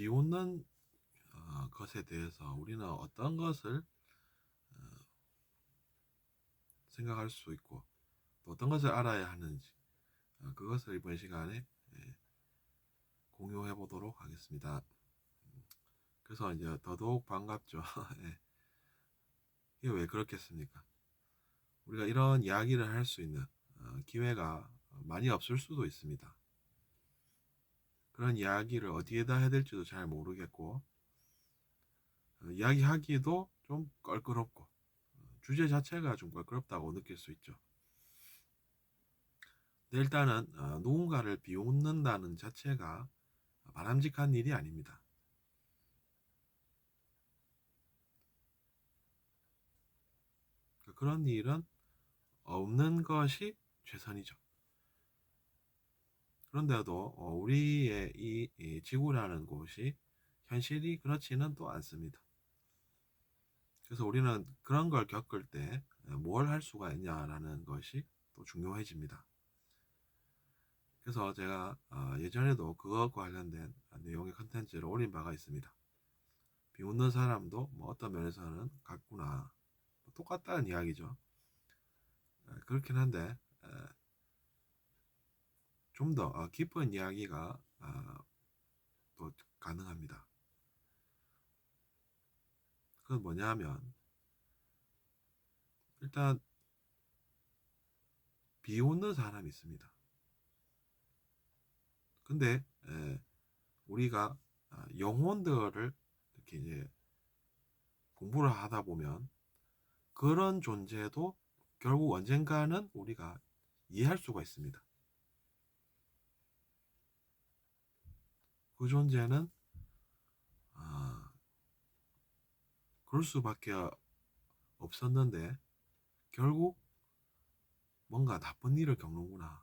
비웃는 어, 것에 대해서 우리는 어떤 것을 어, 생각할 수 있고 또 어떤 것을 알아야 하는지 어, 그것을 이번 시간에 예, 공유해 보도록 하겠습니다. 음, 그래서 이제 더더욱 반갑죠. 예. 이게 왜 그렇겠습니까? 우리가 이런 이야기를 할 수 있는 어, 기회가 많이 없을 수도 있습니다. 그런 이야기를 어디에다 해야 될지도 잘 모르겠고 어, 이야기하기도 좀 껄끄럽고 어, 주제 자체가 좀 껄끄럽다고 느낄 수 있죠. 일단은 어, 누군가를 비웃는다는 자체가 바람직한 일이 아닙니다. 그런 일은 없는 것이 최선이죠. 그런데도 어, 우리의 이, 이 지구라는 곳이 현실이 그렇지는 또 않습니다. 그래서 우리는 그런 걸 겪을 때 뭘 할 수가 있냐라는 것이 또 중요해집니다. 그래서 제가 어, 예전에도 그것과 관련된 내용의 컨텐츠를 올린 바가 있습니다. 비웃는 사람도 뭐 어떤 면에서는 같구나. 똑같다는 이야기죠. 에, 그렇긴 한데 좀더 어, 깊은 이야기가 어, 또 가능합니다. 그건 뭐냐면 일단 비웃는 사람이 있습니다. 근데 에, 우리가 아, 영혼들을 이렇게 이제 공부를 하다 보면 그런 존재도 결국 언젠가는 우리가 이해할 수가 있습니다. 그 존재는 아, 그럴 수밖에 없었는데 결국 뭔가 나쁜 일을 겪는구나.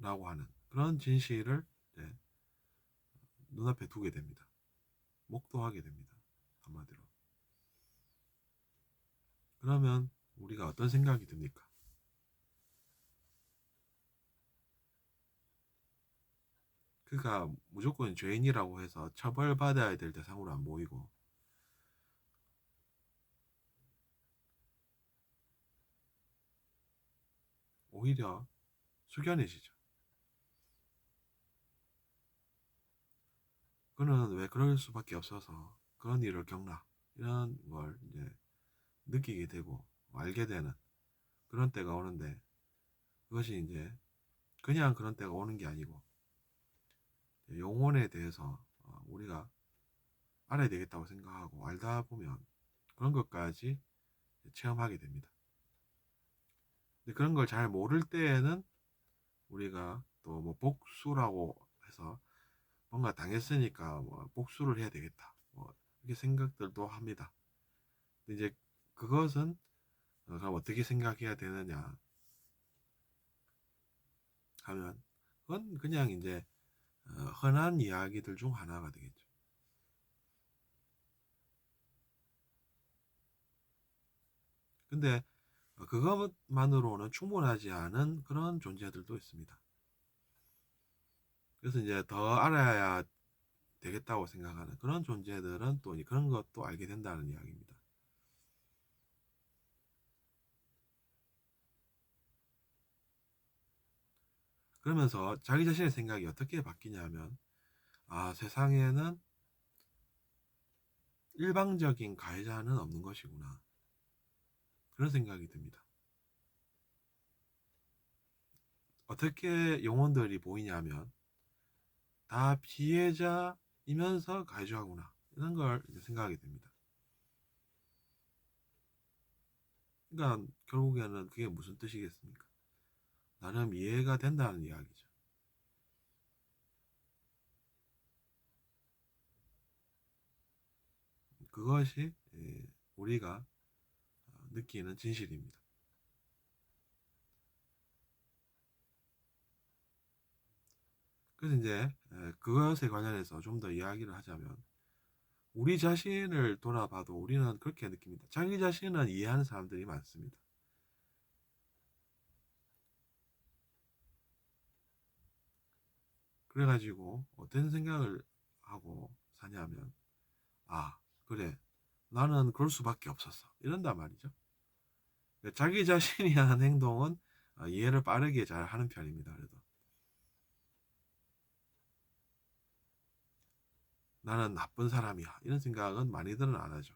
라고 하는 그런 진실을 눈앞에 두게 됩니다. 목도하게 됩니다. 한마디로. 그러면 우리가 어떤 생각이 듭니까? 그가 무조건 죄인이라고 해서 처벌받아야 될 대상으로 안 보이고 오히려 숙연해지죠. 그는 왜 그럴 수밖에 없어서 그런 일을 겪나 이런 걸 이제 느끼게 되고 알게 되는 그런 때가 오는데 그것이 이제 그냥 그런 때가 오는 게 아니고 영혼에 대해서 어, 우리가 알아야 되겠다고 생각하고 알다 보면 그런 것까지 체험하게 됩니다. 근데 그런 걸 잘 모를 때에는 우리가 또 뭐 복수라고 해서 뭔가 당했으니까 뭐 복수를 해야 되겠다. 뭐 이렇게 생각들도 합니다. 근데 이제 그것은 어, 그럼 어떻게 생각해야 되느냐 하면 그건 그냥 이제 어, 흔한 이야기들 중 하나가 되겠죠. 근데 그것만으로는 충분하지 않은 그런 존재들도 있습니다. 그래서 이제 더 알아야 되겠다고 생각하는 그런 존재들은 또 그런 것도 알게 된다는 이야기입니다. 그러면서 자기 자신의 생각이 어떻게 바뀌냐면, 아, 세상에는 일방적인 가해자는 없는 것이구나. 그런 생각이 듭니다. 어떻게 영혼들이 보이냐면, 다 피해자이면서 가해자구나. 이런 걸 생각하게 됩니다. 그러니까 결국에는 그게 무슨 뜻이겠습니까? 나름 이해가 된다는 이야기죠. 그것이 예, 우리가 느끼는 진실입니다. 그래서 이제 예, 그것에 관련해서 좀 더 이야기를 하자면 우리 자신을 돌아봐도 우리는 그렇게 느낍니다. 자기 자신은 이해하는 사람들이 많습니다. 그래가지고 어떤 생각을 하고 사냐면 아 그래 나는 그럴 수밖에 없었어 이런단 말이죠. 자기 자신이 하는 행동은 아, 이해를 빠르게 잘 하는 편입니다. 그래도 나는 나쁜 사람이야 이런 생각은 많이들은 안 하죠.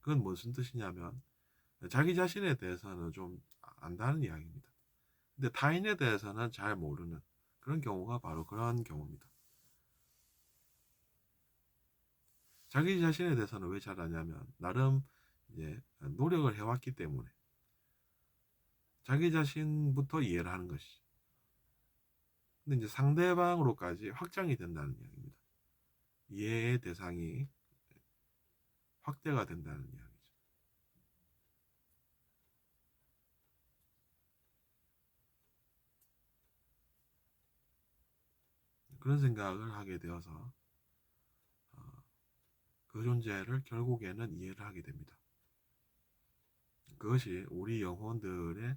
그건 무슨 뜻이냐면 자기 자신에 대해서는 좀 안다는 이야기입니다. 근데 타인에 대해서는 잘 모르는 그런 경우가 바로 그런 경우입니다. 자기 자신에 대해서는 왜잘 아냐면 나름 이제 노력을 해왔기 때문에 자기 자신부터 이해를 하는 것이죠. 근데 이제 상대방으로까지 확장이 된다는 이야기입니다. 이해의 대상이 확대가 된다는 이야기죠. 그런 생각을 하게 되어서 어, 그 존재를 결국에는 이해를 하게 됩니다. 그것이 우리 영혼들의 에,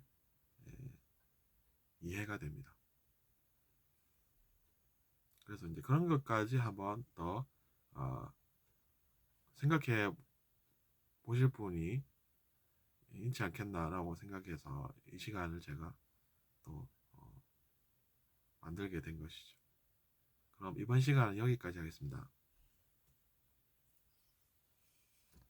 이해가 됩니다. 그래서 이제 그런 것까지 한번 더 어, 생각해 보실 분이 있지 않겠나라고 생각해서 이 시간을 제가 또 어, 만들게 된 것이죠. 그럼 이번 시간은 여기까지 하겠습니다.